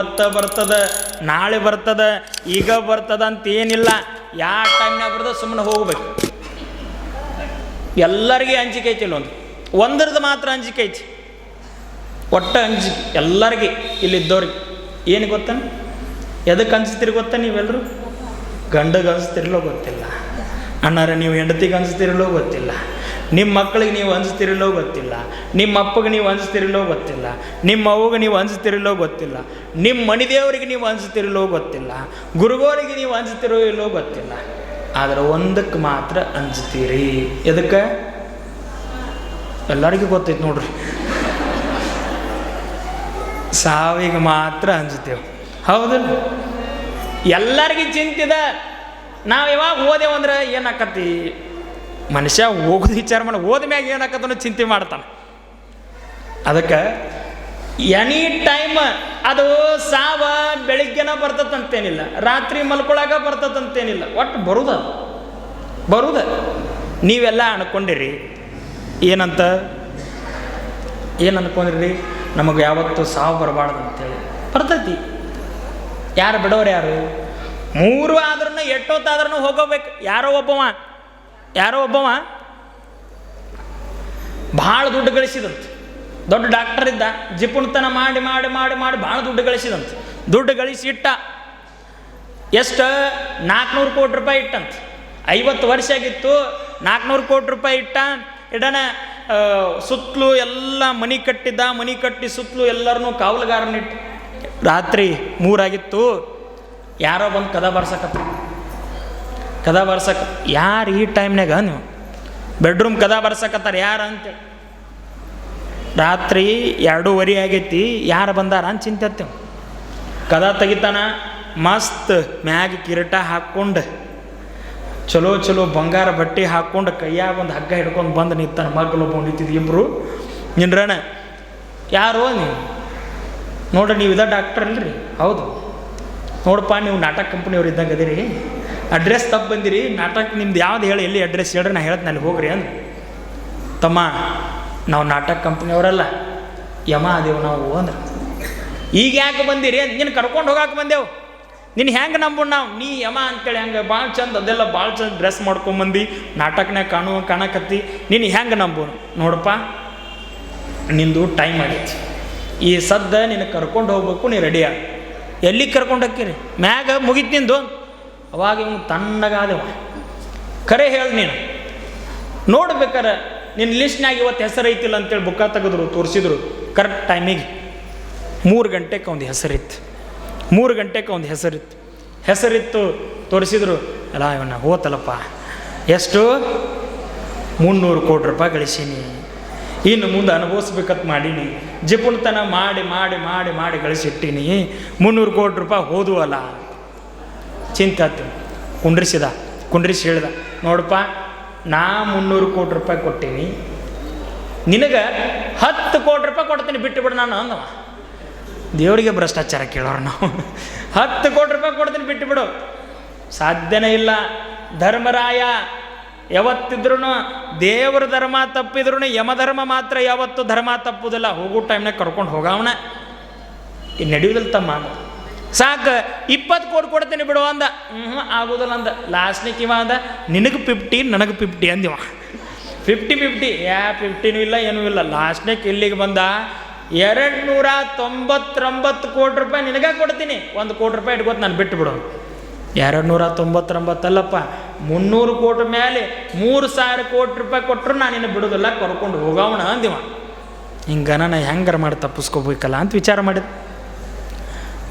ಇವತ್ತ ಬರ್ತದ, ನಾಳೆ ಬರ್ತದ, ಈಗ ಬರ್ತದ ಅಂತ ಏನಿಲ್ಲ. ಯಾವ ಟೈಮ್ನಾಗ ಬರ್ತದ ಸುಮ್ಮನೆ ಹೋಗ್ಬೇಕು. ಎಲ್ಲರಿಗೆ ಅಂಜಿಕೆ ಐತಿ ಇಲ್ಲೊಂದು ಒಂದ್ರದ್ದು ಮಾತ್ರ ಅಂಜಿಕೆ ಐತಿ. ಒಟ್ಟ ಅಂಜಿಕೆ ಎಲ್ಲರಿಗೆ ಇಲ್ಲಿದ್ದವ್ರಿಗೆ ಏನು ಗೊತ್ತ? ಎದಕ್ಕೆ ಅನ್ಸ್ತಿರಿ ಗೊತ್ತಾ ನೀವೆಲ್ಲರೂ ಗಂಡಗೆ ಅನ್ಸ್ತಿರಲೋ ಗೊತ್ತಿಲ್ಲ. ಅಣ್ಣಾರ, ನೀವು ಹೆಂಡತಿಗೆ ಅನ್ಸ್ತಿರಲೋ ಗೊತ್ತಿಲ್ಲ. ನಿಮ್ಮ ಮಕ್ಕಳಿಗೆ ನೀವು ಹಂಚ್ತಿರಲೋ ಗೊತ್ತಿಲ್ಲ. ನಿಮ್ಮ ಅಪ್ಪಗೆ ನೀವು ಹಂಚ್ತಿರಲೋ ಗೊತ್ತಿಲ್ಲ. ನಿಮ್ಮ ಅವ್ವಗೆ ನೀವು ಹಂಚ್ತಿರಲೋ ಗೊತ್ತಿಲ್ಲ. ನಿಮ್ಮ ಮಣಿದೇವರಿಗೆ ನೀವು ಹಂಚ್ತಿರಲೋ ಗೊತ್ತಿಲ್ಲ. ಗುರುಗೋರಿಗೆ ನೀವು ಹಂಚ್ತಿರೋ ಇಲ್ಲೋ ಗೊತ್ತಿಲ್ಲ. ಆದರೆ ಒಂದಕ್ಕೆ ಮಾತ್ರ ಹಂಚ್ತೀರಿ ಎದಕ್ಕೆ? ಎಲ್ಲರಿಗೂ ಗೊತ್ತೈತೆ ನೋಡ್ರಿ. ಸಾವಿಗೆ ಮಾತ್ರ ಹಂಚ್ತೇವೆ ಹೌದಿಲ್ಲ? ಎಲ್ಲರಿಗೂ ಚಿಂತಿದ. ನಾವು ಯಾವಾಗ ಓದೇವಂದ್ರೆ ಏನಾಕತಿ ಮನುಷ್ಯ ಹೋಗೋದು ವಿಚಾರ ಮಾಡಿ ಹೋದ ಮ್ಯಾಗ ಏನಾಕತ್ತನ ಚಿಂತೆ ಮಾಡ್ತಾನೆ. ಅದಕ್ಕೆ ಎನಿ ಟೈಮ್ ಅದು ಸಾವ ಬೆಳಿಗ್ಗೆನ ಬರ್ತದಂತೇನಿಲ್ಲ ರಾತ್ರಿ ಮಲ್ಕೊಳಾಗ ಬರ್ತದಂತೇನಿಲ್ಲ ಒಟ್ಟು ಬರುದ ಬರುದ. ನೀವೆಲ್ಲ ಅನ್ಕೊಂಡಿರಿ, ಏನಂತ? ಏನು ಅನ್ಕೊಂಡಿರಿ? ನಮಗೆ ಯಾವತ್ತು ಸಾವು ಬರಬಾರ್ದು ಅಂತೇಳಿ ಬರ್ತೈತಿ. ಯಾರು ಬಿಡೋರು ಯಾರು? ಮೂರು ಆದ್ರೂ ಎಷ್ಟೊತ್ತಾದ್ರೂ ಹೋಗೋಬೇಕು. ಯಾರೋ ಒಬ್ಬವ ಯಾರೋ ಒಬ್ಬವ ಭಾಳ ದುಡ್ಡು ಗಳಿಸಿದಂತೆ. ದೊಡ್ಡ ಡಾಕ್ಟರ್ ಇದ್ದ, ಜಿಪುಣತನ ಮಾಡಿ ಮಾಡಿ ಮಾಡಿ ಮಾಡಿ ಭಾಳ ದುಡ್ಡು ಗಳಿಸಿದಂತೆ. ದುಡ್ಡು ಗಳಿಸಿ ಇಟ್ಟ. ಎಷ್ಟು? ನಾಲ್ಕುನೂರು ಕೋಟಿ ರೂಪಾಯಿ ಇಟ್ಟಂತೆ. ಐವತ್ತು ವರ್ಷ ಆಗಿತ್ತು ನಾಲ್ಕುನೂರು ಕೋಟಿ ರೂಪಾಯಿ ಇಟ್ಟ. ಇಡನ ಸುತ್ತಲೂ ಎಲ್ಲ ಮನಿ ಕಟ್ಟಿದ್ದ, ಮನಿ ಕಟ್ಟಿ ಸುತ್ತಲೂ ಎಲ್ಲರನ್ನೂ ಕಾವಲುಗಾರನಿಟ್ಟು. ರಾತ್ರಿ ಮೂರಾಗಿತ್ತು. ಯಾರೋ ಬಂದು ಕದ ಬರ್ಸಕತ್ರ ಕದ ಬರ್ಸಕ ಯಾರು ಈ ಟೈಮ್ನಾಗ ನೀವು? ಬೆಡ್ರೂಮ್ ಕದ ಬರ್ಸಕತ್ತಾರ ಯಾರು ಅಂತೇಳಿ ರಾತ್ರಿ ಎರಡೂವರೆ ಆಗೈತಿ, ಯಾರು ಬಂದಾರ ಅಂತ ಚಿಂತತ್ತೇವೆ ಕದ ತೆಗಿತಾನ, ಮಸ್ತ್ ಮ್ಯಾಗ ಕಿರೀಟ ಹಾಕ್ಕೊಂಡು, ಚಲೋ ಚಲೋ ಬಂಗಾರ ಬಟ್ಟೆ ಹಾಕ್ಕೊಂಡು ಕೈಯಾಗ ಒಂದು ಹಗ್ಗ ಹಿಡ್ಕೊಂಡು ಬಂದು ನಿಂತಾನ ಮಗ್ಲು ನಿಂತಿದ್ದು ಇಬ್ಬರು ನಿನ್ರಣ ಯಾರೋ ನೀವು? ನೋಡ್ರಿ, ನೀವು ಇದ ಡಾಕ್ಟರ್ ಅಲ್ರಿ? ಹೌದು. ನೋಡಪ್ಪ ನೀವು ನಾಟಕ ಕಂಪ್ನಿಯವ್ರು ಇದ್ದಂಗೆ ಅದಿರಿ. ಅಡ್ರೆಸ್ ತಪ್ಪು ಬಂದಿರಿ, ನಾಟಕ ನಿಮ್ದು ಯಾವ್ದು ಹೇಳಿ, ಎಲ್ಲಿ ಅಡ್ರೆಸ್ ಹೇಳ್ರಿ, ನಾ ಹೇಳ್ತೀನಿ ಅಲ್ಲಿ ಹೋಗ್ರಿ ಅಂದ್ ತಮ್ಮ, ನಾವು ನಾಟಕ ಕಂಪ್ನಿಯವರಲ್ಲ ಯಮ ಅದೇವು ನಾವು ಅಂದ್ರೆ. ಈಗ ಯಾಕೆ ಬಂದಿರಿ ಅಂತ ನಿನ್ನ ಕರ್ಕೊಂಡು ಹೋಗಾಕ ಬಂದೆವು. ನಿನ್ನ ಹೆಂಗೆ ನಂಬು ನಾವು? ನೀ ಯಮ ಅಂತೇಳಿ ಹೆಂಗೆ ಭಾಳ ಚಂದ, ಅದೆಲ್ಲ ಭಾಳ ಚಂದ ಡ್ರೆಸ್ ಮಾಡ್ಕೊಂಬಂದು ನಾಟಕನೇ ಕಾಣು, ಕಾಣಕತ್ತಿ ನೀನು ಹೆಂಗೆ ನಂಬು ನೋಡಪ್ಪ, ನಿಂದು ಟೈಮ್ ಆಗೈತಿ. ಈ ಸದ್ದ ನಿನ್ನ ಕರ್ಕೊಂಡು ಹೋಗ್ಬೇಕು, ನೀ ರೆಡಿ ಆಗ ಎಲ್ಲಿಗೆ ಕರ್ಕೊಂಡು ಹಾಕಿರಿ ಮ್ಯಾಗ ಮುಗಿತು ನಿಂದು. ಅವಾಗ ಇವನು ತಣ್ಣಗಾದವ ಕರೆ ಹೇಳಿ ನೀನು. ನೋಡ್ಬೇಕಾರೆ ನಿನ್ನ ಲಿಸ್ಟ್ನಾಗ ಇವತ್ತು ಹೆಸರು ಐತಿಲ್ಲ ಅಂತೇಳಿ ಬುಕ್ಕ ತೆಗೆದ್ರು, ತೋರಿಸಿದ್ರು. ಕರೆಕ್ಟ್ ಟೈಮಿಗೆ ಮೂರು ಗಂಟೆಗೆ ಒಂದು ಹೆಸರಿತ್ತು. ಮೂರು ಗಂಟೆಗೆ ಒಂದು ಹೆಸರಿತ್ತು. ಹೆಸರಿತ್ತು ತೋರಿಸಿದ್ರು ಅಲ್ಲ ಇವನ್ನ ಹೋತಲ್ಲಪ್ಪ ಎಷ್ಟು? ಮುನ್ನೂರು ಕೋಟಿ ರೂಪಾಯಿ ಗಳಿಸೀನಿ. ಇನ್ನು ಮುಂದೆ ಅನುಭವಿಸ್ಬೇಕಂತ ಮಾಡೀನಿ. ಜಿಪುಣತನ ಮಾಡಿ ಮಾಡಿ ಮಾಡಿ ಮಾಡಿ ಗಳಿಸಿಟ್ಟೀನಿ. ಮುನ್ನೂರು ಕೋಟಿ ರೂಪಾಯಿ ಹೋದುವಲ್ಲ. ಚಿಂತೆ ಆಯ್ತು ಕುಂಡ್ರಿಸಿದ, ಕುಂಡ್ರಿಸಿ ಹೇಳ್ದ, ನೋಡಪ್ಪ, ನಾ ಮುನ್ನೂರು ಕೋಟಿ ರೂಪಾಯಿ ಕೊಟ್ಟೀನಿ, ನಿನಗೆ ಹತ್ತು ಕೋಟಿ ರೂಪಾಯಿ ಕೊಡ್ತೀನಿ, ಬಿಟ್ಟು ಬಿಡು ನಾನು ಅಂದವ. ದೇವರಿಗೆ ಭ್ರಷ್ಟಾಚಾರ ಕೇಳೋರು ನಾವು. ಹತ್ತು ಕೋಟಿ ರೂಪಾಯಿ ಕೊಡ್ತೀನಿ, ಬಿಟ್ಟು ಬಿಡು. ಸಾಧ್ಯನೇ ಇಲ್ಲ. ಧರ್ಮರಾಯ ಯಾವತ್ತಿದ್ರೂ ದೇವರ ಧರ್ಮ ತಪ್ಪಿದ್ರು ಯಮಧರ್ಮ ಮಾತ್ರ ಯಾವತ್ತು ಧರ್ಮ ತಪ್ಪುದಿಲ್ಲ. ಹೋಗೋ ಟೈಮ್ನಾಗ ಕರ್ಕೊಂಡು ಹೋಗವನ. ಈ ನಡೆಯುವುದಿಲ್ಲ ತಮ್ಮ ಸಾಕು, ಇಪ್ಪತ್ತು ಕೋಟಿ ಕೊಡ್ತೀನಿ ಬಿಡು ಅಂದ. ಹ್ಞೂ ಆಗೋದಿಲ್ಲ ಅಂದ. ಲಾಸ್ಟ್ನಿಗೆ ಇವ ಅಂದ, ನಿನಗೆ ಫಿಫ್ಟಿ ನನಗೆ ಫಿಫ್ಟಿ ಅಂದಿವ ಫಿಫ್ಟಿ ಫಿಫ್ಟಿ ಯಾ ಫಿಫ್ಟಿನೂ ಇಲ್ಲ, ಏನೂ ಇಲ್ಲ. ಲಾಸ್ಟ್ನೇಕ್ ಇಲ್ಲಿಗೆ ಬಂದ ಎರಡು ನೂರ ತೊಂಬತ್ತೊಂಬತ್ತು ಕೋಟಿ ರೂಪಾಯಿ ನಿನಗೆ ಕೊಡ್ತೀನಿ. ಒಂದು ಕೋಟಿ ರೂಪಾಯಿ ಇಟ್ಕೊತ ನಾನು ಬಿಟ್ಟು ಬಿಡು. ಎರಡು ನೂರ ತೊಂಬತ್ತೊಂಬತ್ತಲ್ಲಪ್ಪ ಮುನ್ನೂರು ಕೋಟಿ ಮೇಲೆ ಮೂರು ಸಾವಿರ ಕೋಟಿ ರೂಪಾಯಿ ಕೊಟ್ಟರು ನಾನು ನಿನ್ನ ಬಿಡೋದಿಲ್ಲ. ಕರ್ಕೊಂಡು ಹೋಗೋಣ ಅಂದಿವ ಹಿಂಗನ ನಾ ಹೆಂಗಾರ ಮಾಡಿ ತಪ್ಪಿಸ್ಕೋಬೇಕಲ್ಲ ಅಂತ ವಿಚಾರ ಮಾಡಿದ್.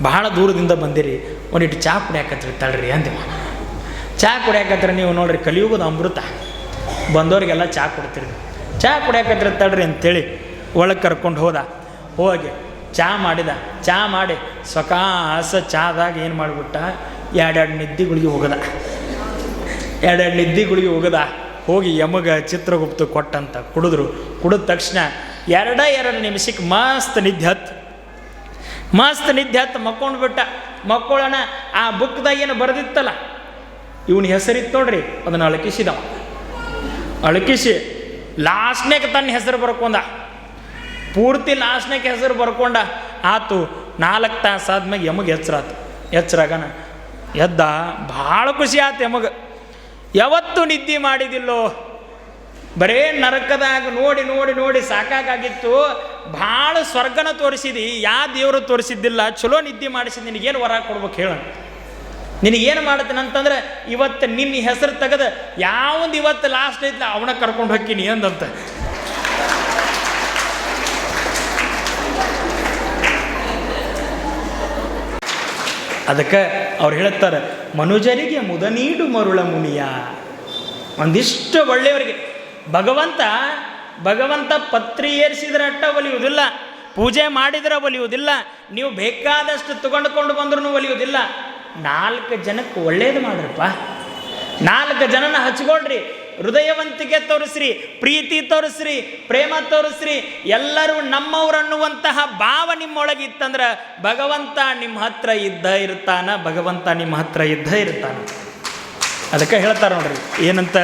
ಬಹಳ ದೂರದಿಂದ ಬಂದಿರಿ, ಒಂದಿಟ್ಟು ಚಾ ಕುಡಿಯಾಕತ್ರಿ ತಳ್ರಿ ಅಂದಿವ ಚಾ ಕುಡಿಯಾಕತ್ರ ನೀವು ನೋಡ್ರಿ, ಕಲಿಯುಗದ ಅಮೃತ. ಬಂದವ್ರಿಗೆಲ್ಲ ಚಾ ಕೊಡ್ತೀರಿ. ಚಾ ಕುಡಿಯಾಕತ್ರಿ ತಳ್ರಿ ಅಂತೇಳಿ ಒಳಗೆ ಕರ್ಕೊಂಡು ಹೋದ. ಹೋಗಿ ಚಾ ಮಾಡಿದ. ಚಾ ಮಾಡಿ ಸ್ವಕಾಸ ಚಹಾದಾಗ ಏನು ಮಾಡಿಬಿಟ್ಟ? ಎರಡೆರಡು ನಿದ್ದಿಗಳಿಗೆ ಹೋಗದ. ಎರಡೆರಡು ನಿದ್ದಿಗಳಿಗೆ ಹೋಗದ. ಹೋಗಿ ಯಮಗ ಚಿತ್ರಗುಪ್ತ ಕೊಟ್ಟಂತ ಕುಡಿದ್ರು. ಕುಡಿದ ತಕ್ಷಣ ಎರಡ ಎರಡು ನಿಮಿಷಕ್ಕೆ ಮಸ್ತ್ ನಿದ್ದೆ ಹತ್ತು. ಮಸ್ತ್ ನಿದ್ದೆ ಹತ್ತು ಮಕ್ಕೊಂಡು ಬಿಟ್ಟ. ಮಕ್ಕಳಣ, ಆ ಬುಕ್ದಾಗ ಏನು ಬರೆದಿತ್ತಲ್ಲ, ಇವನ ಹೆಸರಿತ್ತು ನೋಡ್ರಿ, ಅದನ್ನು ಅಳಕಿಸಿದವ. ಅಳಕಿಸಿ ಲಾಸ್ಟ್ನೇಕ್ ತನ್ನ ಹೆಸರು ಬರ್ಕೊಂಡ. ಪೂರ್ತಿ ಲಾಸ್ಟ್ನೇಕ್ ಹೆಸರು ಬರ್ಕೊಂಡ. ಆತು, ನಾಲ್ಕು ತಾಸು ಆದ್ಮೇಲೆ ಯಮಗೆ ಎಚ್ಚರಾತು ಎಚ್ಚರಾಗನ ಎದ್ದ, ಭಾಳ ಖುಷಿ ಆತು ಯಮಗೆ. ಯಾವತ್ತು ನಿದ್ದೆ ಮಾಡಿದಿಲ್ಲೋ. ಬರೇ ನರಕದಾಗ ನೋಡಿ ನೋಡಿ ನೋಡಿ ಸಾಕಾಗಿತ್ತು ಭಾಳ ಸ್ವರ್ಗನ ತೋರಿಸಿದಿ, ಯಾ ದೇವರು ತೋರಿಸಿದ್ದಿಲ್ಲ, ಚಲೋ ನಿದ್ದೆ ಮಾಡಿಸಿ ನಿನಗೇನು ವರ ಕೊಡ್ಬೇಕು ಹೇಳ. ನಿನಗೇನು ಮಾಡ್ತೀನಿ ಅಂತಂದ್ರೆ, ಇವತ್ತು ನಿನ್ನ ಹೆಸರು ತೆಗೆದು ಯಾವಂದು ಇವತ್ತು ಲಾಸ್ಟ್ ಐತ್ಲ ಅವನ ಕರ್ಕೊಂಡು ಹೋಗ್ತೀನಿ ಅಂದಂತ. ಅದಕ್ಕೆ ಅವ್ರು ಹೇಳ್ತಾರೆ ಮನುಜರಿಗೆ ಮುದ ನೀಡು ಮರುಳ ಮುನಿಯ. ಒಂದಿಷ್ಟು ಒಳ್ಳೆಯವರಿಗೆ. ಭಗವಂತ ಭಗವಂತ ಪತ್ರಿ ಏರಿಸಿದ್ರೆ ಅಟ್ಟ ಒಲಿಯುವುದಿಲ್ಲ, ಪೂಜೆ ಮಾಡಿದ್ರೆ ಒಲಿಯುವುದಿಲ್ಲ, ನೀವು ಬೇಕಾದಷ್ಟು ತಗೊಂಡುಕೊಂಡು ಬಂದ್ರೂ ಒಲಿಯುವುದಿಲ್ಲ. ನಾಲ್ಕು ಜನಕ್ಕೆ ಒಳ್ಳೇದು ಮಾಡ್ರಪ್ಪ. ನಾಲ್ಕು ಜನನ ಹಚ್ಕೊಳ್ರಿ. ಹೃದಯವಂತಿಕೆ ತೋರಿಸ್ರಿ, ಪ್ರೀತಿ ತೋರಿಸ್ರಿ, ಪ್ರೇಮ ತೋರಿಸ್ರಿ, ಎಲ್ಲರೂ ನಮ್ಮವ್ರು ಅನ್ನುವಂತಹ ಭಾವ ನಿಮ್ಮೊಳಗೆ ಇತ್ತಂದ್ರೆ ಭಗವಂತ ನಿಮ್ಮ ಹತ್ರ ಇದ್ದ ಇರ್ತಾನ, ಭಗವಂತ ನಿಮ್ಮ ಹತ್ರ ಇದ್ದ ಇರ್ತಾನ. ಅದಕ್ಕೆ ಹೇಳ್ತಾರೆ ನೋಡ್ರಿ, ಏನಂತ?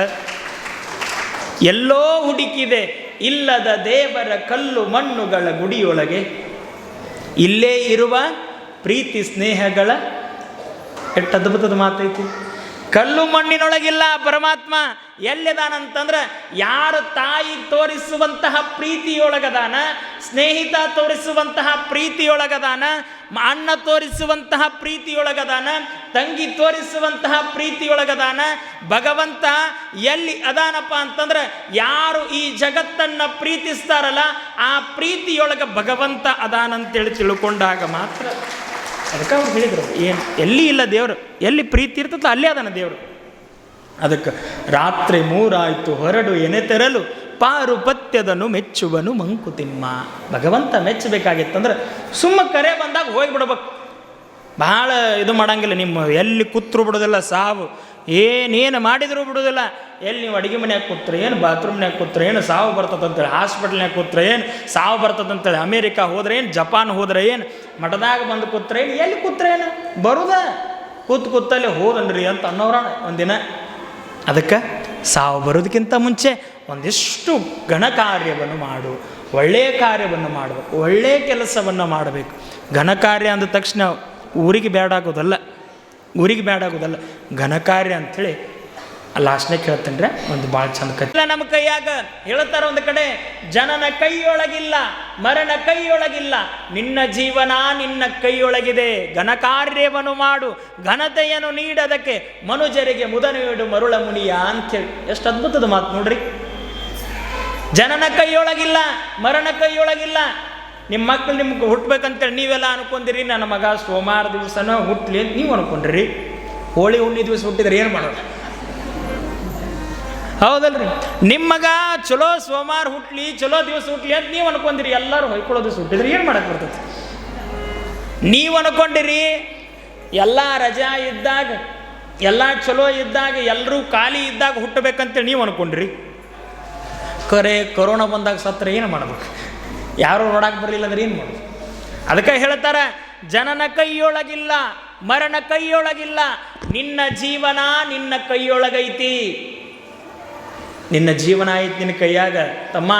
ಎಲ್ಲೋ ಹುಡುಕಿದೆ ಇಲ್ಲದ ದೇವರ ಕಲ್ಲು ಮಣ್ಣುಗಳ ಗುಡಿಯೊಳಗೆ. ಇಲ್ಲೇ ಇರುವ ಪ್ರೀತಿ ಸ್ನೇಹಗಳ ಎಷ್ಟು ಅದ್ಭುತದ ಮಾತೈತಿ. ಕಲ್ಲು ಮಣ್ಣಿನೊಳಗಿಲ್ಲ ಪರಮಾತ್ಮ, ಎಲ್ಲಿದಾನಂತಂದ್ರೆ ಯಾರು ತಾಯಿ ತೋರಿಸುವಂತಹ ಪ್ರೀತಿಯೊಳಗದಾನ, ಸ್ನೇಹಿತ ತೋರಿಸುವಂತಹ ಪ್ರೀತಿಯೊಳಗದಾನ, ಅಣ್ಣ ತೋರಿಸುವಂತಹ ಪ್ರೀತಿಯೊಳಗದಾನ ತಂಗಿ ತೋರಿಸುವಂತಹ ಪ್ರೀತಿಯೊಳಗದಾನ ಭಗವಂತ ಎಲ್ಲಿ ಅದಾನಪ್ಪ ಅಂತಂದ್ರೆ ಯಾರು ಈ ಜಗತ್ತನ್ನ ಪ್ರೀತಿಸ್ತಾರಲ್ಲ ಆ ಪ್ರೀತಿಯೊಳಗೆ ಭಗವಂತ ಅದಾನಂತೇಳಿ ತಿಳ್ಕೊಂಡಾಗ ಮಾತ್ರ. ಅದಕ್ಕೆ ಅವ್ರು ಹೇಳಿದರು, ಏನು ಎಲ್ಲಿ ಇಲ್ಲ ದೇವರು, ಎಲ್ಲಿ ಪ್ರೀತಿ ಇರ್ತದಲ್ಲ ಅಲ್ಲೇ ಅದಾನ ದೇವರು. ಅದಕ್ಕೆ ರಾತ್ರಿ ಮೂರಾಯಿತು, ಹೊರಡು ಎನೆ ತೆರಲು ಪಾರು ಪತ್ಯದನು ಮೆಚ್ಚುವನು ಮಂಕುತಿಮ್ಮ. ಭಗವಂತ ಮೆಚ್ಚಬೇಕಾಗಿತ್ತಂದ್ರೆ ಸುಮ್ಮ ಕರೆ ಬಂದಾಗ ಹೋಗಿಬಿಡ್ಬೇಕು. ಭಾಳ ಇದು ಮಾಡಂಗಿಲ್ಲ. ನಿಮ್ಮ ಎಲ್ಲಿ ಕೂತ್ರು ಬಿಡೋದಿಲ್ಲ, ಸಾವು. ಏನೇನು ಮಾಡಿದರೂ ಬಿಡೋದಿಲ್ಲ. ಎಲ್ಲಿ ನೀವು ಅಡುಗೆ ಮನ್ಯಾಗ ಕೂತ್ರೆ ಏನು ಬಾತ್ರೂಮ್ನ್ಯಾಗ ಕೂತ್ರೆ ಏನು, ಸಾವು ಬರ್ತದಂತೇಳಿ ಹಾಸ್ಪಿಟ್ಲ್ನಾಗ ಕೂತ್ರೆ ಏನು, ಸಾವು ಬರ್ತದಂತೇಳಿ, ಅಮೇರಿಕಾ ಹೋದ್ರೆ ಏನು, ಜಪಾನ್ ಹೋದ್ರೆ ಏನು, ಮಠದಾಗ ಬಂದು ಕೂತ್ರೆ ಏನು, ಎಲ್ಲಿ ಕೂತ್ರೆ ಏನು, ಬರುದ. ಕೂತ್ ಕೂತಲ್ಲಿ ಹೋದನ್ರಿ ಅಂತ ಅನ್ನೋರ ಒಂದಿನ. ಅದಕ್ಕೆ ಸಾವು ಬರೋದಕ್ಕಿಂತ ಮುಂಚೆ ಒಂದಿಷ್ಟು ಘನ ಕಾರ್ಯವನ್ನು ಮಾಡು. ಒಳ್ಳೆಯ ಕಾರ್ಯವನ್ನು ಮಾಡಬೇಕು ಒಳ್ಳೆಯ ಕೆಲಸವನ್ನು ಮಾಡಬೇಕು. ಘನ ಕಾರ್ಯ ಅಂದ ತಕ್ಷಣ ಊರಿಗೆ ಬೇಡಾಗೋದಲ್ಲ ಊರಿಗೆ ಬೇಡಾಗೋದಲ್ಲ ಘನ ಕಾರ್ಯ ಅಂಥೇಳಿ ಲಾಸ್ಟ್ನೇ ಕೇಳ್ತೇನೆ ಒಂದು ಭಾಳ ಚಂದ ಕಥೆ. ನಮ್ಮ ಕೈಯಾಗ ಹೇಳ್ತಾರ ಒಂದು ಕಡೆ, ಜನನ ಕೈಯೊಳಗಿಲ್ಲ, ಮರಣ ಕೈಯೊಳಗಿಲ್ಲ, ನಿನ್ನ ಜೀವನ ನಿನ್ನ ಕೈಯೊಳಗಿದೆ ಘನ ಕಾರ್ಯವನ್ನು ಮಾಡು, ಘನತೆಯನ್ನು ನೀಡದಕ್ಕೆ ಮನುಜರಿಗೆ ಮುದ ನೀಡು ಮರುಳ ಮುನಿಯ ಅಂಥೇಳಿ. ಎಷ್ಟು ಅದ್ಭುತದ ಮಾತು ನೋಡ್ರಿ. ಜನನ ಕೈಯೊಳಗಿಲ್ಲ, ಮರಣ ಕೈಯೊಳಗಿಲ್ಲ ನಿಮ್ಮ ಮಕ್ಕಳು ನಿಮ್ಗೆ ಹುಟ್ಬೇಕಂತೇಳಿ ನೀವೆಲ್ಲ ಅನ್ಕೊಂಡಿರಿ, ನನ್ನ ಮಗ ಸೋಮವಾರ ದಿವಸನ ಹುಟ್ಲಿ ಅಂತ ನೀವು ಅನ್ಕೊಂಡ್ರಿ. ಹೋಳಿ ಹುಣ್ಣಿ ದಿವಸ ಹುಟ್ಟಿದ್ರೆ ಏನು ಮಾಡೋದು? ಹೌದಲ್ರಿ. ನಿಮ್ಮ ಮಗ ಚಲೋ ಸೋಮವಾರ ಹುಟ್ಲಿ, ಚಲೋ ದಿವಸ ಹುಟ್ಲಿ ಅಂತ ನೀವು ಅನ್ಕೊಂಡಿರಿ, ಎಲ್ಲರೂ ಹೊಯ್ಕೊಳ್ಳೋ ದಿವಸ ಹುಟ್ಟಿದ್ರೆ ಏನು ಮಾಡಕ್ಕೆ ಬರ್ತದೆ? ನೀವು ಅನ್ಕೊಂಡಿರಿ, ಎಲ್ಲ ರಜಾ ಇದ್ದಾಗ, ಎಲ್ಲ ಚಲೋ ಇದ್ದಾಗ, ಎಲ್ಲರೂ ಖಾಲಿ ಇದ್ದಾಗ ಹುಟ್ಟಬೇಕಂತೇಳಿ ನೀವು ಅನ್ಕೊಂಡ್ರಿ. ಕರೆ, ಕೊರೋನಾ ಬಂದಾಗ ಸತ್ರ ಏನು ಮಾಡ್ಬೇಕು? ಯಾರು ನೋಡಕ್ಕೆ ಬರಲಿಲ್ಲ ಅಂದ್ರೆ ಏನು ಮಾಡೋದು? ಅದಕ್ಕೆ ಹೇಳ್ತಾರೆ, ಜನನ ಕೈಯೊಳಗಿಲ್ಲ, ಮರಣ ಕೈಯೊಳಗಿಲ್ಲ, ನಿನ್ನ ಜೀವನ ನಿನ್ನ ಕೈಯೊಳಗೈತಿ. ನಿನ್ನ ಜೀವನ ಐತಿ ನಿನ್ನ ಕೈಯಾಗ. ತಮ್ಮ,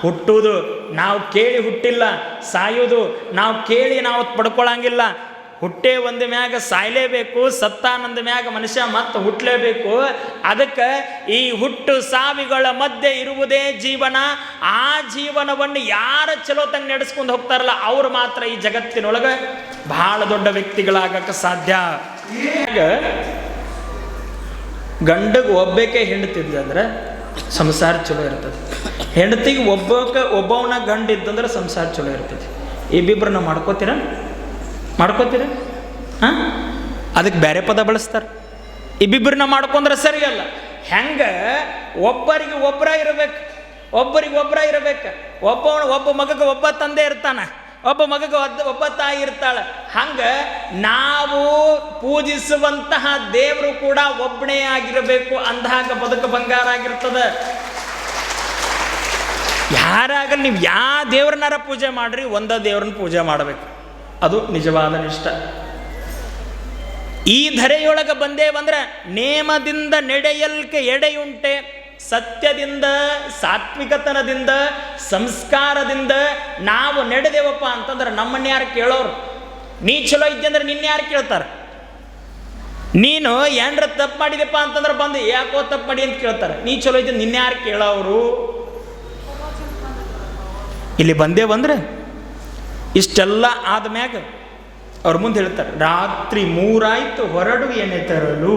ಹುಟ್ಟುವುದು ನಾವು ಕೇಳಿ ಹುಟ್ಟಿಲ್ಲ ಸಾಯೋದು ನಾವು ಕೇಳಿ ನಾವು ಪಡ್ಕೊಳಂಗಿಲ್ಲ ಹುಟ್ಟೇ ಒಂದು ಮ್ಯಾಗ ಸಾಯ್ಲೇಬೇಕು ಸತ್ತಾನಂದ ಮ್ಯಾಗ ಮನುಷ್ಯ ಮತ್ತೆ ಹುಟ್ಟಲೇಬೇಕು ಅದಕ್ಕೆ ಈ ಹುಟ್ಟು ಸಾವಿಗಳ ಮಧ್ಯೆ ಇರುವುದೇ ಜೀವನ. ಆ ಜೀವನವನ್ನು ಯಾರ ಚಲೋ ತಂಗ ನಡೆಸ್ಕೊಂಡು ಹೋಗ್ತಾರಲ್ಲ, ಅವ್ರು ಮಾತ್ರ ಈ ಜಗತ್ತಿನೊಳಗೆ ಬಹಳ ದೊಡ್ಡ ವ್ಯಕ್ತಿಗಳಾಗಕ್ಕೆ ಸಾಧ್ಯ. ಗಂಡಗೆ ಒಬ್ಬಕ್ಕೆ ಹೆಂಡತಿದ್ದಂದ್ರೆ ಸಂಸಾರ ಚಲೋ ಇರ್ತದೆ. ಹೆಂಡತಿಗೆ ಒಬ್ಬಕ್ಕೆ ಒಬ್ಬವನ ಗಂಡ ಇದ್ದಂದ್ರೆ ಸಂಸಾರ ಚಲೋ ಇರ್ತದೆ. ಇಬ್ಬಿಬ್ರನ್ನ ಮಾಡ್ಕೋತೀರ? ಮಾಡ್ಕೋತೀರ? ಹಾಂ? ಅದಕ್ಕೆ ಬೇರೆ ಪದ ಬಳಸ್ತಾರೆ. ಇಬ್ಬಿಬ್ಬರನ್ನ ಮಾಡ್ಕೊಂಡ್ರೆ ಸರಿಯಲ್ಲ ಹೆಂಗೆ? ಒಬ್ಬರಿಗೆ ಒಬ್ಬರ ಇರಬೇಕು. ಒಬ್ಬರಿಗೆ ಒಬ್ಬರ ಇರಬೇಕು. ಒಬ್ಬ ಒಬ್ಬ ಮಗಗೆ ಒಬ್ಬ ತಂದೆ ಇರ್ತಾನೆ. ಒಬ್ಬ ಮಗಗೆ ಒಬ್ಬ ತಾಯಿ ಇರ್ತಾಳೆ. ಹಂಗೆ ನಾವು ಪೂಜಿಸುವಂತಹ ದೇವರು ಕೂಡ ಒಬ್ಬನೇ ಆಗಿರಬೇಕು ಅಂದಾಗ ಬದುಕು ಬಂಗಾರ ಆಗಿರ್ತದೆ. ಯಾರಾಗಲಿ ನೀವು ಯಾವ ದೇವ್ರನ್ನಾರ ಪೂಜೆ ಮಾಡ್ರಿ, ಒಂದ ದೇವ್ರನ್ನ ಪೂಜೆ ಮಾಡಬೇಕು. ಅದು ನಿಜವಾದ ನಿಷ್ಠ. ಈ ಧರೆಯೊಳಗೆ ಬಂದೇವಂದ್ರೆ ನೇಮದಿಂದ ನಡೆಯಲ್ಕೆ ಎಡೆಯುಂಟೆ, ಸತ್ಯದಿಂದ, ಸಾತ್ವಿಕತನದಿಂದ, ಸಂಸ್ಕಾರದಿಂದ ನಾವು ನಡೆದೇವಪ್ಪ ಅಂತಂದ್ರೆ ನಮ್ಮನ್ನ ಯಾರು ಕೇಳೋರು? ನೀ ಚಲೋ ಇದ್ದೆ ಅಂದ್ರೆ ನಿನ್ನ ಯಾರು ಕೇಳ್ತಾರೆ? ನೀನು ಏನ್ರ ತಪ್ಪು ಮಾಡಿದಪ್ಪ ಅಂತಂದ್ರೆ ಬಂದು ಯಾಕೋ ತಪ್ಪು ಮಾಡಿ ಅಂತ ಕೇಳ್ತಾರೆ. ನೀ ಚಲೋ ಇದ್ದ ನಿನ್ನ ಯಾರು ಕೇಳೋರು? ಇಲ್ಲಿ ಬಂದೇ ಬಂದ್ರೆ ಇಷ್ಟೆಲ್ಲ ಆದ್ಮ್ಯಾಗ ಅವ್ರ ಮುಂದೆ ಹೇಳ್ತಾರೆ, ರಾತ್ರಿ ಮೂರಾಯ್ತು, ಹೊರಡು ಏನೇ ತರಲು.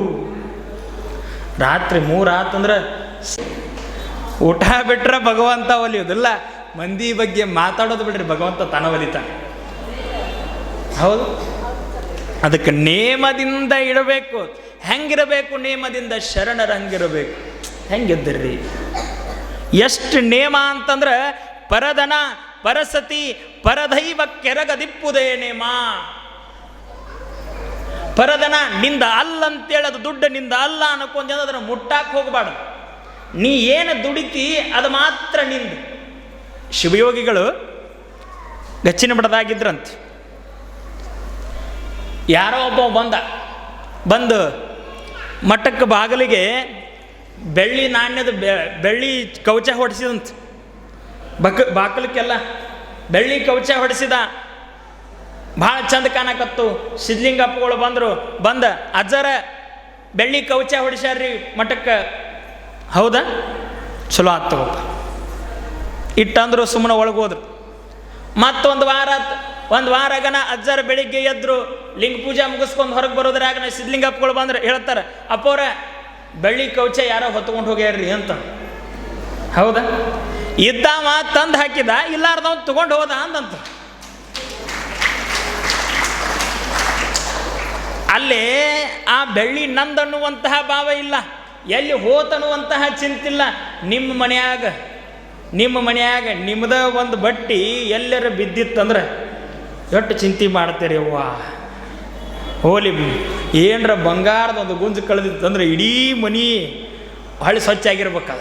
ರಾತ್ರಿ ಮೂರಾತಂದ್ರೆ ಊಟ ಬಿಟ್ರೆ ಭಗವಂತ ಒಲಿಯೋದಿಲ್ಲ. ಮಂದಿ ಬಗ್ಗೆ ಮಾತಾಡೋದು ಬಿಡ್ರಿ, ಭಗವಂತ ತನ ಒಲಿತಾನೆ. ಹೌದು? ಅದಕ್ಕೆ ನೇಮದಿಂದ ಇಡಬೇಕು, ಹೆಂಗಿರಬೇಕು ನೇಮದಿಂದ ಶರಣರ ಹಂಗಿರಬೇಕು. ಹೆಂಗಿದ್ದಿರ್ರಿ ಎಷ್ಟು ನೇಮ ಅಂತಂದ್ರೆ ಪರದನ ಪರಸತಿ ಪರದೈವ ಕೆರಗದಿಪ್ಪುದೇನೆ ಮಾ. ಪರದನ ನಿಂದ ಅಲ್ಲ ಅಂತೇಳಿ ಅದು ದುಡ್ಡು ನಿಂದ ಅಲ್ಲ ಅನ್ಕೊಂಡ್ ಅದನ್ನು ಮುಟ್ಟಾಕ್ ಹೋಗಬಾರ್ದು. ನೀ ಏನು ದುಡಿತಿ ಅದು ಮಾತ್ರ ನಿಂದು. ಶಿವಯೋಗಿಗಳು ಗಚ್ಚಿನ ಬಡದಾಗಿದ್ರಂತೆ. ಯಾರೋ ಒಬ್ಬ ಬಂದ. ಬಂದು ಮಠಕ್ಕೆ ಬಾಗಿಲಿಗೆ ಬೆಳ್ಳಿ ನಾಣ್ಯದ ಬೆಳ್ಳಿ ಕವಚ ಹೊಡೆಸಿದಂತ. ಬಕ್ ಬಾಗಿಲಕ್ಕೆಲ್ಲ ಬೆಳ್ಳಿ ಕವಚ ಹೊಡೆಸಿದ. ಭಾಳ ಚಂದ ಕಾಣಕತ್ತು. ಸಿದ್ಲಿಂಗಪ್ಪಗಳು ಬಂದರು. ಬಂದ. ಅಜ್ಜರ ಬೆಳ್ಳಿ ಕವಚ ಹೊಡಿಸ್ಯಾರ್ರಿ ಮಠಕ್ಕೆ. ಹೌದಾ? ಚಲೋ ಆತ್ ಇಟ್ಟಂದ್ರು ಸುಮ್ಮನೆ ಒಳಗೋದ್ರು. ಮತ್ತೊಂದು ವಾರ ಒಂದು ವಾರ ಆಗನ ಅಜ್ಜರ ಬೆಳಿಗ್ಗೆ ಎದ್ರು ಲಿಂಗ ಪೂಜೆ ಮುಗಿಸ್ಕೊಂಡು ಹೊರಗೆ ಬರೋದ್ರಾಗನ ಸಿದ್ಲಿಂಗಪ್ಪಗಳು ಬಂದ್ರೆ ಹೇಳ್ತಾರೆ, ಅಪ್ಪೋರ, ಬೆಳ್ಳಿ ಕವಚ ಯಾರೋ ಹೊತ್ಕೊಂಡು ಹೋಗ್ಯಾರ್ರಿ ಅಂತ. ಹೌದಾ? ಇದ್ದಾವ ತಂದು ಹಾಕಿದ ಇಲ್ಲಾರ್ದವ್ ತಗೊಂಡು ಹೋದ ಅಂದಂತ. ಅಲ್ಲಿ ಆ ಬೆಳ್ಳಿ ನಂದನ್ನುವಂತಹ ಭಾವ ಇಲ್ಲ. ಎಲ್ಲಿ ಹೋತನ್ನುವಂತಹ ಚಿಂತಿಲ್ಲ. ನಿಮ್ಮ ಮನೆಯಾಗ ನಿಮ್ಮ ಮನೆಯಾಗ ನಿಮ್ಮದ ಒಂದು ಬಟ್ಟಿ ಎಲ್ಲರ ಬಿದ್ದಿತ್ತಂದ್ರೆ ಎಷ್ಟು ಚಿಂತೆ ಮಾಡ್ತೀರಿ ಅವ್ವ? ಹೋಲಿ ಏನರ ಬಂಗಾರದ ಒಂದು ಗುಂಜು ಕಳೆದಿತ್ತಂದ್ರೆ ಇಡೀ ಮನಿ ಹಳ್ಳಿ ಸ್ವಚ್ಛ ಆಗಿರ್ಬೇಕಲ್ಲ.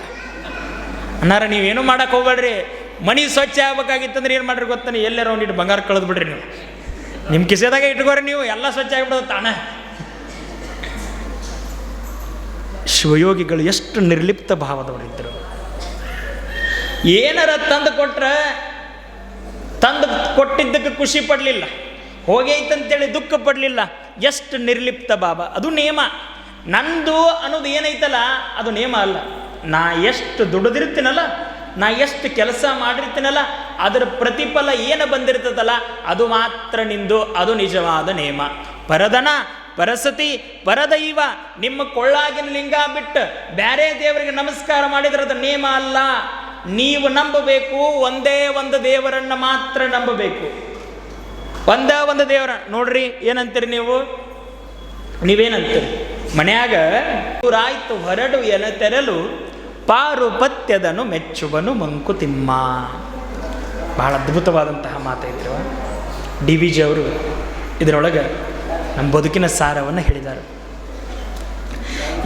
ಅನ್ನಾರ, ನೀವೇನು ಮಾಡಕ್ಕೆ ಹೋಗ್ಬೇಡ್ರಿ. ಮನಿ ಸ್ವಚ್ಛ ಆಗ್ಬೇಕಾಗಿತ್ತಂದ್ರೆ ಏನು ಮಾಡ್ರಿ ಗೊತ್ತಾನೆ ಎಲ್ಲಾರ ಒಂದಿಟ್ಟು ಬಂಗಾರ ಕಳೆದು ಬಿಡ್ರಿ ನೀವು. ನಿಮ್ಮ ಕಿಸೆದಾಗ ಇಟ್ಕೋರಿ ನೀವು, ಎಲ್ಲ ಸ್ವಚ್ಛ ಆಗ್ಬಿಡೋದು ತಾಣ ಶಿವಯೋಗಿಗಳು ಎಷ್ಟು ನಿರ್ಲಿಪ್ತ ಭಾವದವರಿದ್ದರು ಏನಾರ ತಂದು ಕೊಟ್ರೆ, ತಂದು ಕೊಟ್ಟಿದ್ದಕ್ಕೆ ಖುಷಿ ಪಡಲಿಲ್ಲ. ಹೋಗೈತಂತೇಳಿ ದುಃಖ ಪಡಲಿಲ್ಲ. ಎಷ್ಟು ನಿರ್ಲಿಪ್ತ ಭಾವ. ಅದು ನಿಯಮ. ನಂದು ಅನ್ನೋದು ಏನೈತಲ್ಲ, ಅದು ನಿಯಮ ಅಲ್ಲ. ನಾ ಎಷ್ಟು ದುಡಿದಿರ್ತೀನಲ್ಲ, ನಾ ಎಷ್ಟು ಕೆಲಸ ಮಾಡಿರ್ತೀನಲ್ಲ, ಅದರ ಪ್ರತಿಫಲ ಏನು ಬಂದಿರ್ತದಲ್ಲ, ಅದು ಮಾತ್ರ ನಿಂದು, ಅದು ನಿಜವಾದ ನೇಮ. ಪರದನ ಪರಸತಿ, ಪರದೈವ, ನಿಮ್ಮ ಕೊಳ್ಳಾಗಿನ ಲಿಂಗ ಬಿಟ್ಟು ಬೇರೆ ದೇವರಿಗೆ ನಮಸ್ಕಾರ ಮಾಡಿದ್ರೆ ಅದು ನೇಮ ಅಲ್ಲ. ನೀವು ನಂಬಬೇಕು, ಒಂದೇ ಒಂದು ದೇವರನ್ನ ಮಾತ್ರ ನಂಬಬೇಕು. ಒಂದೇ ಒಂದು ದೇವರ, ನೋಡ್ರಿ, ಏನಂತೀರಿ ನೀವು? ನೀವೇನಂತೀರಿ? ಮನ್ಯಾಗ ಇವರಾಯ್ತು ಹೊರಡು ಎನ ತೆರಲು ಪಾರುಪತ್ಯದನು ಮೆಚ್ಚುವನು ಮಂಕುತಿಮ್ಮ ಬಹಳ ಅದ್ಭುತವಾದಂತಹ ಮಾತೈತ್ರಿವ ಡಿ ವಿ ಜಿ ಅವರು ಇದರೊಳಗೆ ನಮ್ಮ ಬದುಕಿನ ಸಾರವನ್ನು ಹೇಳಿದರು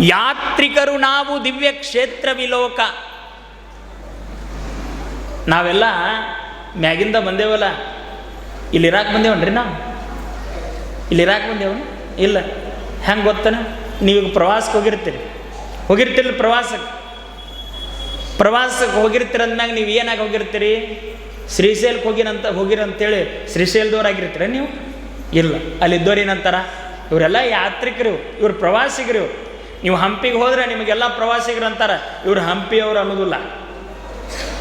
ಯಾತ್ರಿಕರು ನಾವು ದಿವ್ಯ ಕ್ಷೇತ್ರ ವಿಲೋಕ. ನಾವೆಲ್ಲ ಮ್ಯಾಗಿಂದ ಬಂದೇವಲ್ಲ? ಇಲ್ಲಿ ಇರಾಕ್ ಬಂದೇವನ್ರಿ ನಾವು? ಇಲ್ಲಿ ಇರಾಕ್ ಬಂದೇವ ಇಲ್ಲ. ಹೆಂಗೆ ಗೊತ್ತನ? ನೀವೀಗ ಪ್ರವಾಸಕ್ಕೆ ಹೋಗಿರ್ತೀರಿ. ಹೋಗಿರ್ತಿರಲ್ಲ ಪ್ರವಾಸಕ್ಕೆ. ಪ್ರವಾಸಕ್ಕೆ ಹೋಗಿರ್ತೀರ ಅಂದ್ಮ್ಯಾಗ ನೀವು ಏನಾಗಿ ಹೋಗಿರ್ತೀರಿ? ಶ್ರೀಶೈಲಕ್ಕೆ ಹೋಗಿನಂತ, ಹೋಗಿರಂತೇಳಿ ಶ್ರೀಶೈಲದವ್ರಾಗಿರ್ತೀರ ನೀವು? ಇಲ್ಲ. ಅಲ್ಲಿದ್ದವ್ರು ಏನಂತಾರ? ಇವರೆಲ್ಲ ಯಾತ್ರಿಕರು, ಇವ್ರು ಪ್ರವಾಸಿಗರು. ನೀವು ಹಂಪಿಗೆ ಹೋದ್ರೆ ನಿಮಗೆಲ್ಲ ಪ್ರವಾಸಿಗರು ಅಂತಾರ. ಇವ್ರು ಹಂಪಿಯವರು ಅನ್ನೋದಿಲ್ಲ.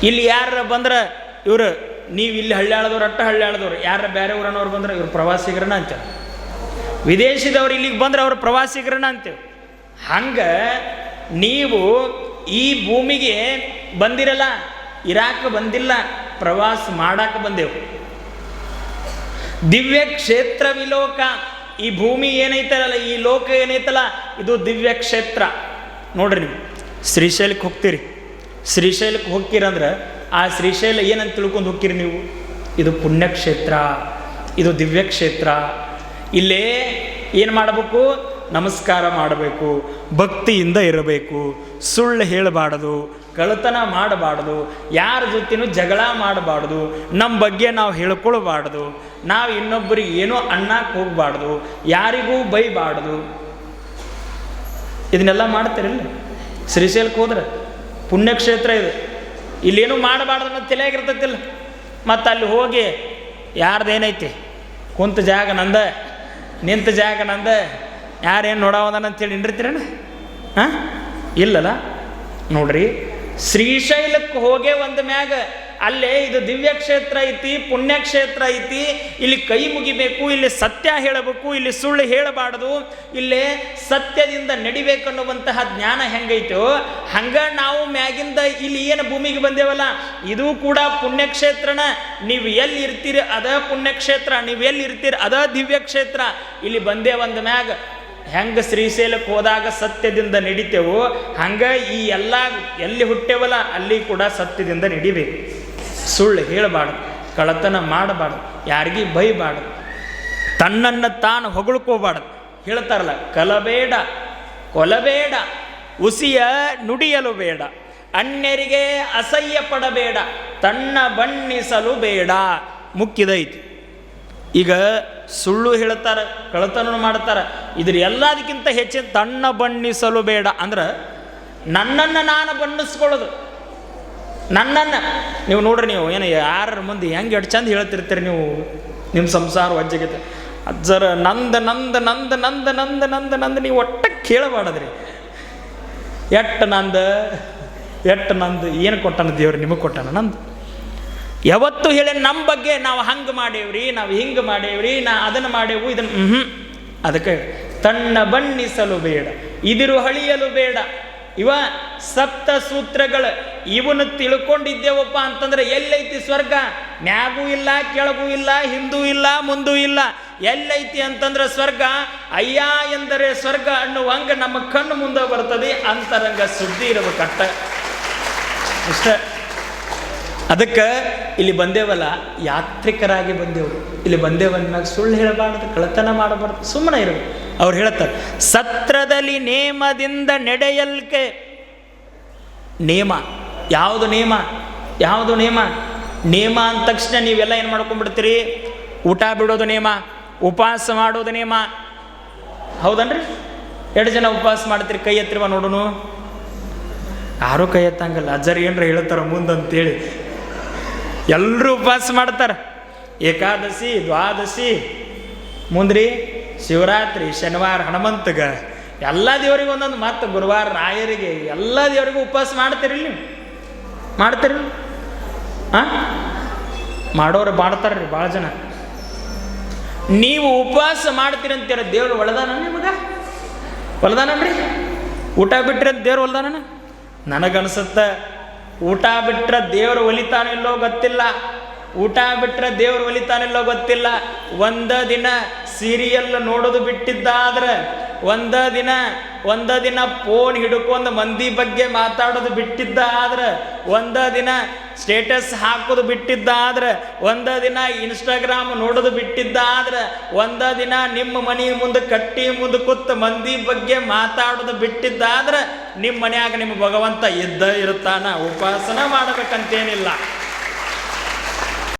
ಇಲ್ಲಿ ಯಾರ ಬಂದ್ರೆ ಇವರು, ನೀವು ಇಲ್ಲಿ ಹಳ್ಳ್ಯಾಳದವ್ರು ಅಟ್ಟ ಹಳ್ಳ್ಯಾಳದವ್ರು ಯಾರ ಬೇರೆ ಊರನ್ನವ್ರು ಬಂದ್ರೆ ಇವ್ರು ಪ್ರವಾಸಿಗರನ್ನ ಅಂತೇವೆ ವಿದೇಶದವ್ರು ಇಲ್ಲಿಗೆ ಬಂದ್ರೆ ಅವರು ಪ್ರವಾಸಿಗರನ್ನ ಅಂತೇವೆ. ಹಂಗೆ ನೀವು ಈ ಭೂಮಿಗೆ ಬಂದಿರಲ್ಲ, ಇರಾಕ ಬಂದಿಲ್ಲ, ಪ್ರವಾಸ ಮಾಡಕ್ಕೆ ಬಂದೆವು. ದಿವ್ಯ ಕ್ಷೇತ್ರ ವಿಲೋಕ, ಈ ಭೂಮಿ ಏನೈತಲ್ಲ, ಈ ಲೋಕ ಏನೈತಲ್ಲ, ಇದು ದಿವ್ಯ ಕ್ಷೇತ್ರ. ನೋಡ್ರಿ ನೀವು, ಶ್ರೀಶೈಲಕ್ಕೆ ಹೋಗ್ತೀರಿ. ಶ್ರೀಶೈಲಕ್ಕೆ ಹೋಗ್ತೀರಂದ್ರೆ, ಆ ಶ್ರೀಶೈಲ ಏನಂತ ತಿಳ್ಕೊಂಡು ಹೋಗ್ತೀರಿ ನೀವು? ಇದು ಪುಣ್ಯಕ್ಷೇತ್ರ, ಇದು ದಿವ್ಯ ಕ್ಷೇತ್ರ. ಇಲ್ಲೇ ಏನು ಮಾಡಬೇಕು? ನಮಸ್ಕಾರ ಮಾಡಬೇಕು, ಭಕ್ತಿಯಿಂದ ಇರಬೇಕು. ಸುಳ್ಳು ಹೇಳಬಾರ್ದು, ಕಳ್ಳತನ ಮಾಡಬಾರ್ದು, ಯಾರ ಜೊತೆನೂ ಜಗಳ ಮಾಡಬಾರ್ದು ನಮ್ಮ ಬಗ್ಗೆ ನಾವು ಹೇಳ್ಕೊಳ್ಬಾರ್ದು, ನಾವು ಇನ್ನೊಬ್ಬರಿಗೆ ಏನೂ ಅನ್ನಕ್ಕೆ ಹೋಗಬಾರ್ದು, ಯಾರಿಗೂ ಬೈಬಾರ್ದು. ಇದನ್ನೆಲ್ಲ ಮಾಡ್ತೀರಿಲ್ಲ? ಶ್ರೀಶೈಲಕ್ಕೆ ಹೋದ್ರೆ ಪುಣ್ಯಕ್ಷೇತ್ರ ಇದು. ಇಲ್ಲೇನು ಮಾಡಬಾರ್ದು ಅನ್ನೋದು ತಲೆಯಾಗಿರ್ತೈತಿಲ್ಲ ಮತ್ತು ಅಲ್ಲಿ ಹೋಗಿ ಯಾರ್ದೇನೈತಿ ಕುಂತ ಜಾಗ ನಂದ. ನಿಂತ ಜಾಗ ನಂದ. ಯಾರೇನು ಅಂತ ಅಂತೇಳಿ ನಿಂಡಿರ್ತೀರಣ ಹಾಂ? ಇಲ್ಲಲ್ಲ? ನೋಡ್ರಿ ಶ್ರೀಶೈಲಕ್ಕೆ ಹೋಗೇ ಒಂದು ಮ್ಯಾಗ ಅಲ್ಲೇ ಇದು ದಿವ್ಯ ಕ್ಷೇತ್ರ ಐತಿ, ಪುಣ್ಯಕ್ಷೇತ್ರ ಐತಿ. ಇಲ್ಲಿ ಕೈ ಮುಗಿಬೇಕು, ಇಲ್ಲಿ ಸತ್ಯ ಹೇಳಬೇಕು, ಇಲ್ಲಿ ಸುಳ್ಳು ಹೇಳಬಾರ್ದು. ಇಲ್ಲೇ ಸತ್ಯದಿಂದ ನಡಿಬೇಕನ್ನುವಂತಹ ಜ್ಞಾನ ಹೆಂಗೈತೋ, ಹಂಗ ನಾವು ಮ್ಯಾಗಿಂದ ಇಲ್ಲಿ ಏನು ಭೂಮಿಗೆ ಬಂದೇವಲ್ಲ, ಇದು ಕೂಡ ಪುಣ್ಯಕ್ಷೇತ್ರನ. ನೀವು ಎಲ್ಲಿ ಇರ್ತೀರಿ ಅದ ಪುಣ್ಯಕ್ಷೇತ್ರ, ನೀವು ಎಲ್ಲಿ ಇರ್ತೀರಿ ಅದ ದಿವ್ಯ ಕ್ಷೇತ್ರ ಇಲ್ಲಿ ಬಂದೇ ಒಂದ ಮ್ಯಾಗ, ಹೆಂಗೆ ಶ್ರೀಶೈಲಕ್ಕೆ ಹೋದಾಗ ಸತ್ಯದಿಂದ ನಡಿತೇವೋ, ಹಂಗೆ ಈ ಎಲ್ಲ ಎಲ್ಲಿ ಹುಟ್ಟೇವಲ್ಲ, ಅಲ್ಲಿ ಕೂಡ ಸತ್ಯದಿಂದ ನಡಿಬೇಕು. ಸುಳ್ಳು ಹೇಳಬಾರ್ದು ಕಳತನ ಮಾಡಬಾರ್ದು, ಯಾರಿಗೂ ಬೈಬಾರ್ದು, ತನ್ನನ್ನು ತಾನು ಹೊಗಳ್ಕೋಬಾರ್ದು. ಹೇಳ್ತಾರಲ್ಲ, ಕಲಬೇಡ, ಕೊಲಬೇಡ, ಉಸಿಯ ನುಡಿಯಲು ಬೇಡ, ಅನ್ಯರಿಗೆ ಅಸಹ್ಯ ಪಡಬೇಡ, ತನ್ನ ಬಣ್ಣಿಸಲು ಬೇಡ. ಮುಕ್ಕಿದೈತಿ ಈಗ ಸುಳ್ಳು ಹೇಳ್ತಾರೆ ಕಳತನ ಮಾಡ್ತಾರೆ, ಇದ್ರ ಎಲ್ಲದಕ್ಕಿಂತ ಹೆಚ್ಚಿನ ತನ್ನ ಬಣ್ಣಿಸಲು ಬೇಡ. ಅಂದ್ರೆ ನನ್ನನ್ನು ನಾನು ಬಣ್ಣಿಸ್ಕೊಳ್ಳೋದು. ನನ್ನನ್ನು. ನೀವು ನೋಡ್ರಿ ನೀವು, ಏನು ಯಾರ ಮುಂದೆ ಹೆಂಗೆ ಎಷ್ಟು ಚಂದ ಹೇಳ್ತಿರ್ತೀರಿ ನೀವು ನಿಮ್ಮ ಸಂಸಾರ ವಜ್ಜಗೈತೆ. ಅಜ್ಜರ ನಂದ ನಂದ ನಂದ ನಂದ ನಂದ ನಂದ ನಂದ, ನೀವು ಒಟ್ಟ ಕೇಳಬಾರ್ದ್ರಿ. ಎಟ್ಟ ನಂದ, ಎಟ್ಟ ನಂದು, ಏನು ಕೊಟ್ಟಾನ ದೇವ್ರಿ ನಿಮಗೆ ಕೊಟ್ಟಾನ ನಂದು. ಯಾವತ್ತು ಹೇಳಿ ನಮ್ಮ ಬಗ್ಗೆ ನಾವು ಹಂಗೆ ಮಾಡೇವ್ರಿ, ನಾವು ಹಿಂಗೆ ಮಾಡೇವ್ರಿ, ನಾ ಅದನ್ನು ಮಾಡೇವು ಇದನ್ನು ಹ್ಞೂ ಅದಕ್ಕೆ ತಣ್ಣ ಬಣ್ಣಿಸಲು ಬೇಡ, ಇದಿರು ಹಳಿಯಲು ಬೇಡ. ಇವ ಸಪ್ತ ಸೂತ್ರಗಳು ಇವನು ತಿಳ್ಕೊಂಡಿದ್ದೇವಪ್ಪ ಅಂತಂದ್ರೆ ಎಲ್ಲೈತಿ ಸ್ವರ್ಗ? ಮ್ಯಾಗೂ ಇಲ್ಲ, ಕೆಳಗೂ ಇಲ್ಲ, ಹಿಂದೂ ಇಲ್ಲ, ಮುಂದೂ ಇಲ್ಲ. ಎಲ್ಲೈತಿ ಅಂತಂದ್ರೆ ಸ್ವರ್ಗ? ಅಯ್ಯ ಎಂದರೆ ಸ್ವರ್ಗ ಅನ್ನುವಂಗ ನಮ್ಮ ಕಣ್ಣು ಮುಂದೆ ಬರ್ತದೆ, ಅಂತರಂಗ ಸುದ್ದಿ ಇರಬೇಕಟ್ಟ ಇಷ್ಟ ಅದಕ್ಕೆ ಇಲ್ಲಿ ಬಂದೇವಲ್ಲ, ಯಾತ್ರಿಕರಾಗಿ ಬಂದೆವು ಇಲ್ಲಿ ಬಂದೇವನ್ನ ಸುಳ್ಳು ಹೇಳಬಾರ್ದು ಕಳತನ ಮಾಡಬಾರ್ದು, ಸುಮ್ಮನೆ ಇರಬೇಕು ಅವ್ರು ಹೇಳ್ತಾರೆ ಸತ್ರದಲ್ಲಿ ನೇಮದಿಂದ ನಡೆಯಲ್ಕೆ ನೇಮ. ಯಾವುದು ನೇಮ? ಯಾವುದು ನೇಮ? ನೇಮ ಅಂದ ತಕ್ಷಣ ನೀವೆಲ್ಲ ಏನು ಮಾಡ್ಕೊಂಡ್ಬಿಡ್ತೀರಿ? ಊಟ ಬಿಡೋದು ನೇಮ, ಉಪವಾಸ ಮಾಡೋದು ನೇಮ. ಹೌದನ್ರಿ? ಎರಡು ಜನ ಉಪವಾಸ ಮಾಡ್ತೀರಿ ಕೈ ಎತ್ತಿರುವ ನೋಡೋನು? ಯಾರೂ ಕೈ ಎತ್ತಂಗಲ್ಲ. ಅಜ್ಜರ್ ಏನರ ಹೇಳ್ತಾರ ಮುಂದಂತೇಳಿ. ಎಲ್ಲರೂ ಉಪವಾಸ ಮಾಡ್ತಾರೆ. ಏಕಾದಶಿ, ದ್ವಾದಶಿ, ಮುಂದ್ರಿ ಶಿವರಾತ್ರಿ, ಶನಿವಾರ, ಹನುಮಂತಗ ಎಲ್ಲ ದೇವರಿಗೂ ಒಂದೊಂದು ಮತ್ತು ಗುರುವಾರ ರಾಯರಿಗೆ ಎಲ್ಲ ದೇವರಿಗೂ ಉಪವಾಸ ಮಾಡ್ತೀರಿ ನೀವು? ಮಾಡ್ತೀರಿ ಹಾಂ ಮಾಡೋರು ಮಾಡ್ತಾರ್ರಿ ಭಾಳ ಜನ. ನೀವು ಉಪವಾಸ ಮಾಡ್ತೀರಿ ಅಂತೀರ ದೇವ್ರು ಒಳದಾನ ನಿಮಗ? ಒಳದಾನನ್ರಿ ಊಟ ಬಿಟ್ರೆ ದೇವ್ರು ಹೊಲ್ದಾನ ನನಗನ್ಸುತ್ತ ಊಟ ಬಿಟ್ಟರೆ ದೇವರು ಒಲಿತಾನಿಲ್ಲೋ ಗೊತ್ತಿಲ್ಲ. ಊಟ ಬಿಟ್ಟರೆ ದೇವ್ರು ಒಲಿತಾನಿಲ್ಲೋ ಗೊತ್ತಿಲ್ಲ. ಒಂದ ದಿನ ಸೀರಿಯಲ್ ನೋಡೋದು ಬಿಟ್ಟಿದ್ದಾದ್ರೆ ಒಂದ ದಿನ ಒಂದ ದಿನ ಫೋನ್ ಹಿಡ್ಕೊಂಡು ಮಂದಿ ಬಗ್ಗೆ ಮಾತಾಡೋದು ಬಿಟ್ಟಿದ್ದ ಆದ್ರೆ ಒಂದ ದಿನ ಸ್ಟೇಟಸ್ ಹಾಕೋದು ಬಿಟ್ಟಿದ್ದ ಆದ್ರೆ ಒಂದ ದಿನ ಇನ್ಸ್ಟಾಗ್ರಾಮ್ ನೋಡೋದು ಬಿಟ್ಟಿದ್ದ ಆದ್ರೆ ಒಂದ ದಿನ ನಿಮ್ಮ ಮನೆ ಮುಂದೆ ಕಟ್ಟಿ ಮುಂದೆ ಕುತ್ತ ಮಂದಿ ಬಗ್ಗೆ ಮಾತಾಡೋದು ಬಿಟ್ಟಿದ್ದ ಆದ್ರೆ ನಿಮ್ಮ ಮನೆಯಾಗ ನಿಮ್ಮ ಭಗವಂತ ಇದ್ದ ಇರುತ್ತಾನ. ಉಪಾಸನ ಮಾಡಬೇಕಂತೇನಿಲ್ಲ.